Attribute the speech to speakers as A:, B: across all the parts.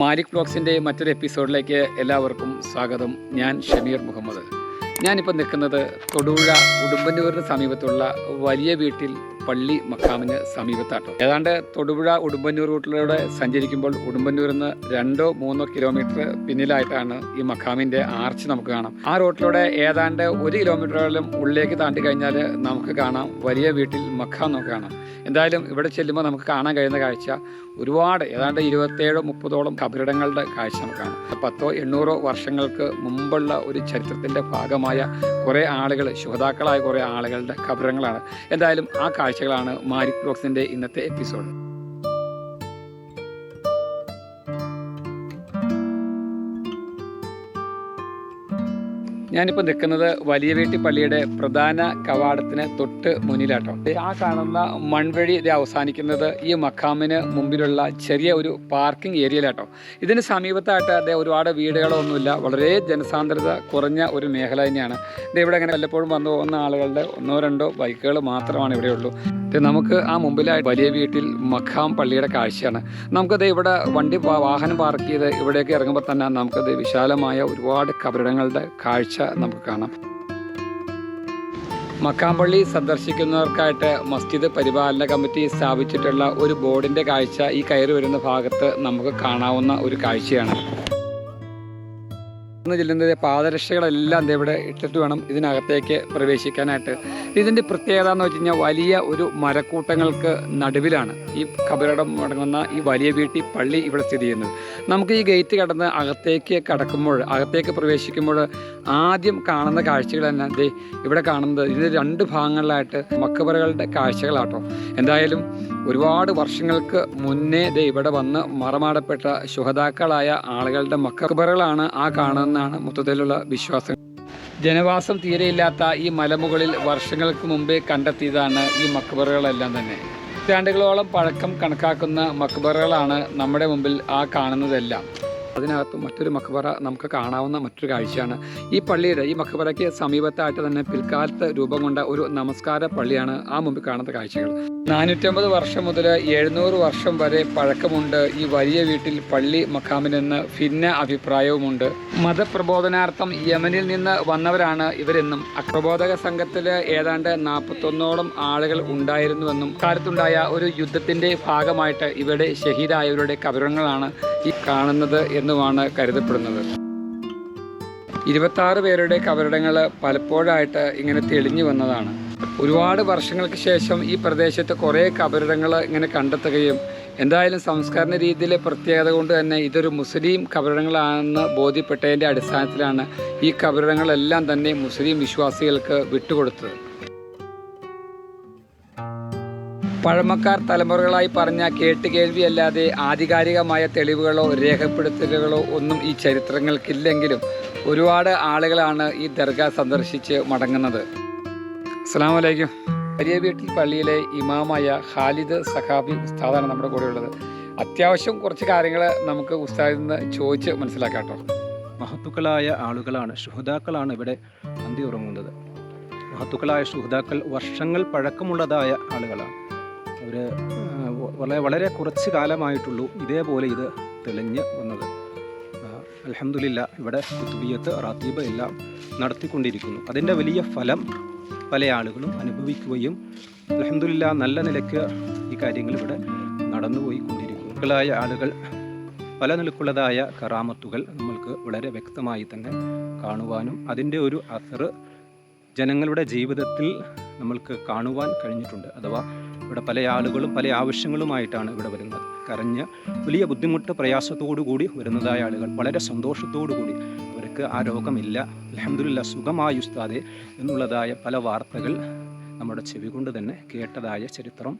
A: മാലിക് ബ്ലോഗ്സിന്റെ മറ്റൊരു എപ്പിസോഡിലേക്ക് എല്ലാവർക്കും സ്വാഗതം. ഞാൻ ഷമീർ മുഹമ്മദ്. ഞാനിപ്പോൾ നിൽക്കുന്നത് തൊടുപുഴ ഉടുമ്പന്നൂരിന് സമീപത്തുള്ള വലിയ വീട്ടിൽ പള്ളി മക്കാമിന് സമീപത്താട്ടോ. ഏതാണ്ട് തൊടുപുഴ ഉടുമ്പന്നൂർ റൂട്ടിലൂടെ സഞ്ചരിക്കുമ്പോൾ ഉടുമ്പന്നൂരിൽ നിന്ന് രണ്ടോ മൂന്നോ കിലോമീറ്റർ പിന്നിലായിട്ടാണ് ഈ മക്കാമിന്റെ ആർച്ച് നമുക്ക് കാണാം. ആ റൂട്ടിലൂടെ ഏതാണ്ട് ഒരു കിലോമീറ്ററോളം ഉള്ളിലേക്ക് താണ്ടി കഴിഞ്ഞാൽ നമുക്ക് കാണാം വലിയ വീട്ടിൽ മക്കാം നമുക്ക് കാണാം. എന്തായാലും ഇവിടെ ചെല്ലുമ്പോൾ നമുക്ക് കാണാൻ കഴിയുന്ന കാഴ്ച ഒരുപാട് ഏതാണ്ട് ഇരുപത്തേഴോ മുപ്പതോളം കബറിടങ്ങളുടെ കാഴ്ച നമുക്ക് കാണാം. പത്തോ എണ്ണൂറോ വർഷങ്ങൾക്ക് മുമ്പുള്ള ഒരു ചരിത്രത്തിന്റെ ഭാഗമായ കുറേ ആളുകൾ ശുഹതാക്കളായ കുറേ ആളുകളുടെ കബരങ്ങളാണ് എന്തായാലും ആ കാഴ്ചകളാണ് മാരിക് ബ്ലോഗ്സിന്റെ ഇന്നത്തെ എപ്പിസോഡ്. ഞാനിപ്പോൾ നിൽക്കുന്നത് വലിയ വീട്ടി പള്ളിയുടെ പ്രധാന കവാടത്തിന് തൊട്ട് മുന്നിലാട്ടോ. ആ കാണുന്ന മൺവഴി ഇത് അവസാനിക്കുന്നത് ഈ മക്കാമിന് മുമ്പിലുള്ള ചെറിയ ഒരു പാർക്കിംഗ് ഏരിയയിലാട്ടോ. ഇതിന് സമീപത്തായിട്ട് അതേ ഒരുപാട് വീടുകളൊന്നുമില്ല. വളരെ ജനസാന്ദ്രത കുറഞ്ഞ ഒരു മേഖല തന്നെയാണ്. ഇത് ഇവിടെ അങ്ങനെ വല്ലപ്പോഴും വന്നു പോകുന്ന ആളുകളുടെ ഒന്നോ രണ്ടോ ബൈക്കുകൾ മാത്രമാണ് ഇവിടെയുള്ളൂ നമുക്ക് ആ മുമ്പിലായി വലിയ വീട്ടിൽ മഖാം പള്ളിയുടെ കാഴ്ചയാണ്. നമുക്കത് ഇവിടെ വണ്ടി വാഹനം പാർക്ക് ചെയ്ത് ഇവിടേക്ക് ഇറങ്ങുമ്പോൾ തന്നെ നമുക്കത് വിശാലമായ ഒരുപാട് കബറിടങ്ങളുടെ കാഴ്ച. നമുക്ക് കാണാം. മക്കാമ്പള്ളി സന്ദർശിക്കുന്നവർക്കായിട്ട് മസ്ജിദ് പരിപാലന കമ്മിറ്റി സ്ഥാപിച്ചിട്ടുള്ള ഒരു ബോർഡിന്റെ കാഴ്ച ഈ കയറി വരുന്ന ഭാഗത്ത് നമുക്ക് കാണാവുന്ന ഒരു കാഴ്ചയാണ്. ഇന്ന് ചെല്ലുന്നത് പാദരക്ഷകളെല്ലാം ഇവിടെ ഇട്ടിട്ട് വേണം ഇതിനകത്തേക്ക് പ്രവേശിക്കാനായിട്ട്. ഇതിന്റെ പ്രത്യേകത എന്ന് വെച്ച് കഴിഞ്ഞാൽ വലിയ ഒരു മരക്കൂട്ടങ്ങൾക്ക് നടുവിലാണ് ഈ കബരടം അടങ്ങുന്ന ഈ വലിയ വീട്ടി പള്ളി ഇവിടെ സ്ഥിതി ചെയ്യുന്നത്. നമുക്ക് ഈ ഗേറ്റ് കടന്ന് അകത്തേക്ക് കടക്കുമ്പോൾ അകത്തേക്ക് പ്രവേശിക്കുമ്പോൾ ആദ്യം കാണുന്ന കാഴ്ചകൾ തന്നെ ഇവിടെ കാണുന്നത്. ഇത് രണ്ട് ഭാഗങ്ങളിലായിട്ട് മക്കബറുകളുടെ കാഴ്ചകളാട്ടോ. എന്തായാലും ഒരുപാട് വർഷങ്ങൾക്ക് മുന്നേ ദേ ഇവിടെ വന്ന് മറമാടപ്പെട്ട ശുഹതാക്കളായ ആളുകളുടെ മക്കബറുകളാണ് ആ കാണുന്നതാണ് മൊത്തത്തിലുള്ള വിശ്വാസം. ജനവാസം തീരെയില്ലാത്ത ഈ മലമുകളിൽ വർഷങ്ങൾക്ക് മുമ്പേ കണ്ടെത്തിയതാണ് ഈ മക്ബറുകളെല്ലാം തന്നെ. നൂറ്റാണ്ടുകളോളം പഴക്കം കണക്കാക്കുന്ന മക്ബറുകളാണ് നമ്മുടെ മുമ്പിൽ ആ കാണുന്നതെല്ലാം. അതിനകത്ത് മറ്റൊരു മക്ബറ നമുക്ക് കാണാവുന്ന മറ്റൊരു കാഴ്ചയാണ്. ഈ പള്ളിയുടെ ഈ മക്ബറയ്ക്ക് സമീപത്തായിട്ട് തന്നെ പിൽക്കാലത്ത് രൂപം കൊണ്ട ഒരു നമസ്കാര പള്ളിയാണ് ആ മുമ്പിൽ കാണുന്ന കാഴ്ചകൾ. നാനൂറ്റമ്പത് വർഷം മുതൽ എഴുന്നൂറ് വർഷം വരെ പഴക്കമുണ്ട് ഈ വലിയ വീട്ടിൽ പള്ളി മക്കാമിനെന്ന് ഭിന്ന അഭിപ്രായവുമുണ്ട്. മതപ്രബോധനാർത്ഥം യമനിൽ നിന്ന് വന്നവരാണ് ഇവരെന്നും. അപ്രബോധക സംഘത്തിൽ ഏതാണ്ട് നാൽപ്പത്തൊന്നോളം ആളുകൾ ഉണ്ടായിരുന്നുവെന്നും. കാലത്തുണ്ടായ ഒരു യുദ്ധത്തിന്റെ ഭാഗമായിട്ട് ഇവരുടെ ഷഹീദായവരുടെ കബറങ്ങളാണ് ഈ കാണുന്നത് എന്നുമാണ് കരുതപ്പെടുന്നത്. ഇരുപത്താറ് പേരുടെ കബറിടങ്ങൾ പലപ്പോഴായിട്ട് ഇങ്ങനെ തെളിഞ്ഞു വന്നതാണ്. ഒരുപാട് വർഷങ്ങൾക്ക് ശേഷം ഈ പ്രദേശത്ത് കുറേ കബറിടങ്ങൾ ഇങ്ങനെ കണ്ടെത്തുകയും എന്തായാലും സംസ്കരണ രീതിയിലെ പ്രത്യേകത കൊണ്ട് തന്നെ ഇതൊരു മുസ്ലിം കബറിടങ്ങളാണെന്ന് ബോധ്യപ്പെട്ടതിന്റെ അടിസ്ഥാനത്തിലാണ് ഈ കബറിടങ്ങളെല്ലാം തന്നെ മുസ്ലിം വിശ്വാസികൾക്ക് വിട്ടുകൊടുത്തത്. പഴമക്കാർ തലമുറകളായി പറഞ്ഞ കേട്ടുകേൾവിയല്ലാതെ ആധികാരികമായ തെളിവുകളോ രേഖപ്പെടുത്തലുകളോ ഒന്നും ഈ ചരിത്രങ്ങൾക്കില്ലെങ്കിലും ഒരുപാട് ആളുകളാണ് ഈ ദർഗ സന്ദർശിച്ച് മടങ്ങുന്നത്. അസ്സാം വലൈക്കും വലിയ വീട്ടിൽ പള്ളിയിലെ ഇമാമായ ഖാലിദ് സഹാബി ഉസ്താദാണ് നമ്മുടെ കൂടെ ഉള്ളത് അത്യാവശ്യം കുറച്ച് കാര്യങ്ങൾ നമുക്ക് ഉസ്താദിൽ നിന്ന് ചോദിച്ച് മനസ്സിലാക്കാട്ടോ.
B: മഹത്തുക്കളായ ആളുകളാണ് ശുഹുതാക്കളാണ് ഇവിടെ അന്തി ഉറങ്ങുന്നത് മഹത്തുക്കളായ ശുഹുതാക്കൾ വർഷങ്ങൾ പഴക്കമുള്ളതായ ആളുകളാണ്. അവർ വളരെ വളരെ കുറച്ച് കാലമായിട്ടുള്ളൂ ഇതേപോലെ ഇത് തെളിഞ്ഞ് വന്നത്. അലഹമില്ല ഇവിടെ കുത്തുബിയത്ത് റാത്തീബ് എല്ലാം നടത്തിക്കൊണ്ടിരിക്കുന്നു. അതിന്റെ വലിയ ഫലം പല ആളുകളും അനുഭവിക്കുകയും അലഹമില്ല നല്ല നിലയ്ക്ക് ഈ കാര്യങ്ങൾ ഇവിടെ നടന്നുപോയിക്കൊണ്ടിരിക്കുന്നു മക്കളായ ആളുകൾ പല നിലക്കുള്ളതായ കറാമത്തുകൾ നമ്മൾക്ക് വളരെ വ്യക്തമായി തന്നെ കാണുവാനും അതിന്റെ ഒരു അസറ് ജനങ്ങളുടെ ജീവിതത്തിൽ നമ്മൾക്ക് കാണുവാൻ കഴിഞ്ഞിട്ടുണ്ട്. അഥവാ ഇവിടെ പല ആളുകളും പല ആവശ്യങ്ങളുമായിട്ടാണ് ഇവിടെ വരുന്നത്. കരഞ്ഞ് വലിയ ബുദ്ധിമുട്ട് പ്രയാസത്തോടു കൂടി വരുന്നതായ ആളുകൾ. വളരെ സന്തോഷത്തോടു കൂടി അവർക്ക് ആ രോഗമില്ല. അലഹമില്ല സുഖമായി ഉസ്താദെ എന്നുള്ളതായ പല വാർത്തകൾ നമ്മുടെ ചെവി കൊണ്ട് തന്നെ കേട്ടതായ ചരിത്രം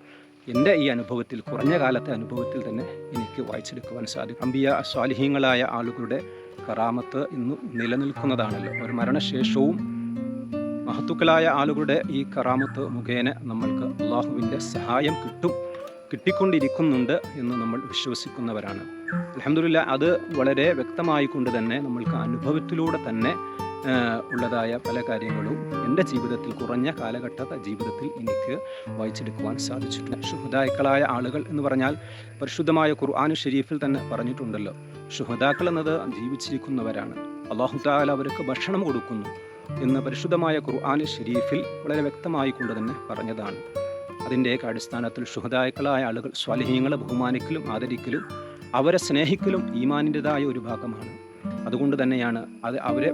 B: എന്റെ ഈ അനുഭവത്തിൽ കുറഞ്ഞ കാലത്തെ അനുഭവത്തിൽ തന്നെ എനിക്ക് വായിച്ചെടുക്കുവാൻ സാധിക്കും. അമ്പിയ സ്വാലിഹീങ്ങളായ ആളുകളുടെ കറാമത്ത് ഇന്ന് നിലനിൽക്കുന്നതാണല്ലോ. ഒരു മരണശേഷവും മഹത്തുക്കളായ ആളുകളുടെ ഈ കറാമത്ത് മുഖേന നമ്മൾക്ക് അള്ളാഹുവിന്റെ സഹായം കിട്ടും കിട്ടിക്കൊണ്ടിരിക്കുന്നുണ്ട് എന്ന് നമ്മൾ വിശ്വസിക്കുന്നവരാണ്. അലഹമില്ല അത് വളരെ വ്യക്തമായി കൊണ്ട് തന്നെ നമ്മൾക്ക് അനുഭവത്തിലൂടെ തന്നെ ഉള്ളതായ പല കാര്യങ്ങളും എന്റെ ജീവിതത്തിൽ കുറഞ്ഞ കാലഘട്ട ജീവിതത്തിൽ എനിക്ക് വായിച്ചെടുക്കുവാൻ സാധിച്ചിട്ടുണ്ട്. ശുഹദാക്കളായ ആളുകൾ എന്ന് പറഞ്ഞാൽ പരിശുദ്ധമായ ഖുർആൻ ഷെരീഫിൽ തന്നെ പറഞ്ഞിട്ടുണ്ടല്ലോ ഷുഹദാക്കൾ എന്നത് ജീവിച്ചിരിക്കുന്നവരാണ്. അള്ളാഹു താല അവർക്ക് ഭക്ഷണം കൊടുക്കുന്നു. എന്ന് പരിശുദ്ധമായ ഖുർആൻ ഷെരീഫിൽ വളരെ വ്യക്തമായി കൊണ്ട് തന്നെ പറഞ്ഞതാണ്. അതിന്റെയൊക്കെ അടിസ്ഥാനത്തിൽ ശുഹദായക്കളായ ആളുകൾ സ്വലഹീങ്ങളെ ബഹുമാനിക്കലും ആദരിക്കലും അവരെ സ്നേഹിക്കലും ഈമാനിന്റെതായ ഒരു ഭാഗമാണ്. അതുകൊണ്ട് തന്നെയാണ് അത് അവരെ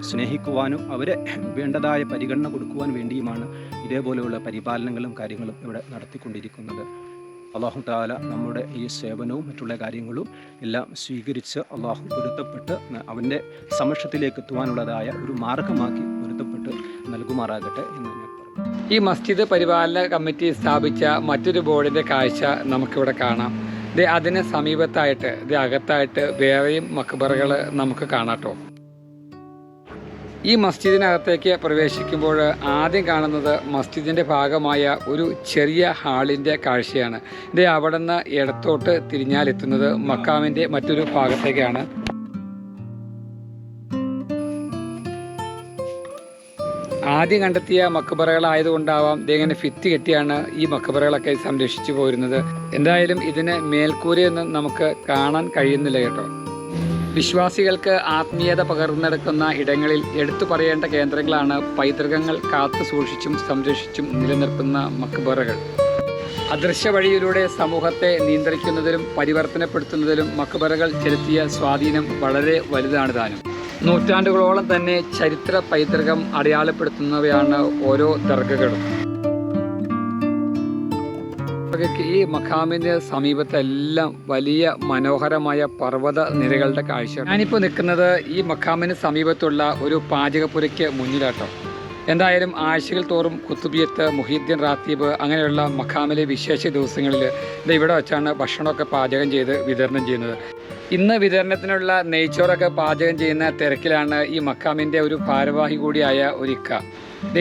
B: സ്നേഹിക്കുവാനും അവരെ വേണ്ടതായ പരിഗണന കൊടുക്കുവാൻ വേണ്ടിയുമാണ് ഇതേപോലെയുള്ള പരിപാലനങ്ങളും കാര്യങ്ങളും ഇവിടെ നടത്തിക്കൊണ്ടിരിക്കുന്നത്. അള്ളാഹു താല നമ്മുടെ ഈ സേവനവും മറ്റുള്ള കാര്യങ്ങളും എല്ലാം സ്വീകരിച്ച് അള്ളാഹു പൊരുത്തപ്പെട്ട് അവന്റെ സമക്ഷത്തിലേക്ക് എത്തുവാനുള്ളതായ ഒരു മാർഗമാക്കി പൊരുത്തപ്പെട്ട് നൽകുമാറാകട്ടെ എന്ന് ഞാൻ പറഞ്ഞു
A: ഈ മസ്ജിദ് പരിപാലന കമ്മിറ്റി സ്ഥാപിച്ച മറ്റൊരു ബോർഡിന്റെ കാഴ്ച നമുക്കിവിടെ കാണാം. ഇത് അതിന് സമീപത്തായിട്ട് ഇത് അകത്തായിട്ട് വേറെയും മക്ബറുകൾ നമുക്ക് കാണാട്ടോ ഈ മസ്ജിദിനകത്തേക്ക് പ്രവേശിക്കുമ്പോൾ ആദ്യം കാണുന്നത് മസ്ജിദിന്റെ ഭാഗമായ ഒരു ചെറിയ ഹാളിന്റെ കാഴ്ചയാണ്. ഇത് അവിടെ നിന്ന് ഇടത്തോട്ട് തിരിഞ്ഞാലെത്തുന്നത് മക്കാമിന്റെ മറ്റൊരു ഭാഗത്തേക്കാണ്. ആദ്യം കണ്ടെത്തിയ മക്കബറകളായതുകൊണ്ടാവാം ഇതിങ്ങനെ ഫിത്തി കെട്ടിയാണ് ഈ മക്കബറകളൊക്കെ സംരക്ഷിച്ചു പോരുന്നത്. എന്തായാലും ഇതിന് മേൽക്കൂരയൊന്നും നമുക്ക് കാണാൻ കഴിയുന്നില്ല കേട്ടോ. വിശ്വാസികൾക്ക് ആത്മീയത പകർന്നെടുക്കുന്ന ഇടങ്ങളിൽ എടുത്തു പറയേണ്ട കേന്ദ്രങ്ങളാണ് പൈതൃകങ്ങൾ കാത്തു സൂക്ഷിച്ചും സംരക്ഷിച്ചും നിലനിർത്തുന്ന മക്ബറകൾ. അദൃശ്യ വഴിയിലൂടെ സമൂഹത്തെ നിയന്ത്രിക്കുന്നതിലും പരിവർത്തനപ്പെടുത്തുന്നതിലും മക്ബറകൾ ചെലുത്തിയ സ്വാധീനം വളരെ വലുതാണ് താനും. നൂറ്റാണ്ടുകളോളം തന്നെ ചരിത്ര പൈതൃകം അടയാളപ്പെടുത്തുന്നവയാണ് ഓരോ ദർഗകളും. ഈ മഖാമിന്റെ സമീപത്തെ എല്ലാം വലിയ മനോഹരമായ പർവത നിരകളുടെ കാഴ്ച ഞാനിപ്പോൾ നിൽക്കുന്നത് ഈ മഖാമിന് സമീപത്തുള്ള ഒരു പാചകപ്പുരയ്ക്ക് മുന്നിലാട്ടോ. എന്തായാലും ആഴ്ചകൾ തോറും കുത്തുബിയത്ത് മുഹീദ്ദീൻ റാത്തീബ് അങ്ങനെയുള്ള മഖാമിലെ വിശേഷ ദിവസങ്ങളിൽ ഇത് ഇവിടെ വെച്ചാണ് ഭക്ഷണമൊക്കെ പാചകം ചെയ്ത് വിതരണം ചെയ്യുന്നത്. ഇന്ന് വിതരണത്തിനുള്ള നെയ്ച്ചോറൊക്കെ പാചകം ചെയ്യുന്ന തിരക്കിലാണ് ഈ മക്കാമിന്റെ ഒരു ഭാരവാഹി കൂടിയായ ഒരിക്ക.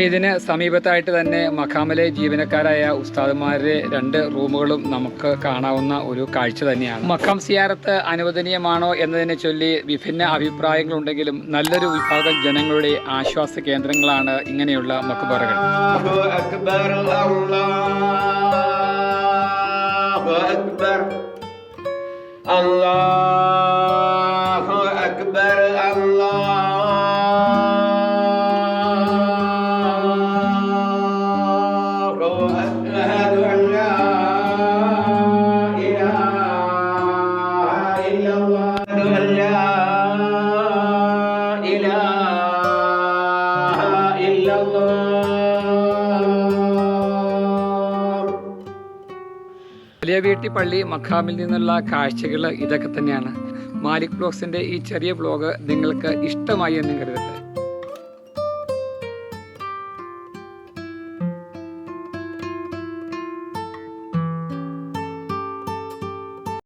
A: ഇതിന് സമീപത്തായിട്ട് തന്നെ മഖാമിലെ ജീവനക്കാരായ ഉസ്താദുമാരുടെ രണ്ട് റൂമുകളും നമുക്ക് കാണാവുന്ന ഒരു കാഴ്ച തന്നെയാണ്. മഖാം സിയാറത്ത് അനുവദനീയമാണോ എന്നതിനെ ചൊല്ലി വിഭിന്ന അഭിപ്രായങ്ങളുണ്ടെങ്കിലും നല്ലൊരു വിഭാഗം ജനങ്ങളുടെ ആശ്വാസ കേന്ദ്രങ്ങളാണ് ഇങ്ങനെയുള്ള മക്ബറകൾ
C: അക്ബർ. আল্লাহ।
A: വലിയ പള്ളി മഖാമിൽ നിന്നുള്ള കാഴ്ചകൾ ഇതൊക്കെ തന്നെയാണ്. മാലിക് ബ്ലോഗ്സിന്റെ ഈ ചെറിയ ബ്ലോഗ് നിങ്ങൾക്ക് ഇഷ്ടമായി എന്ന് കരുതട്ടെ.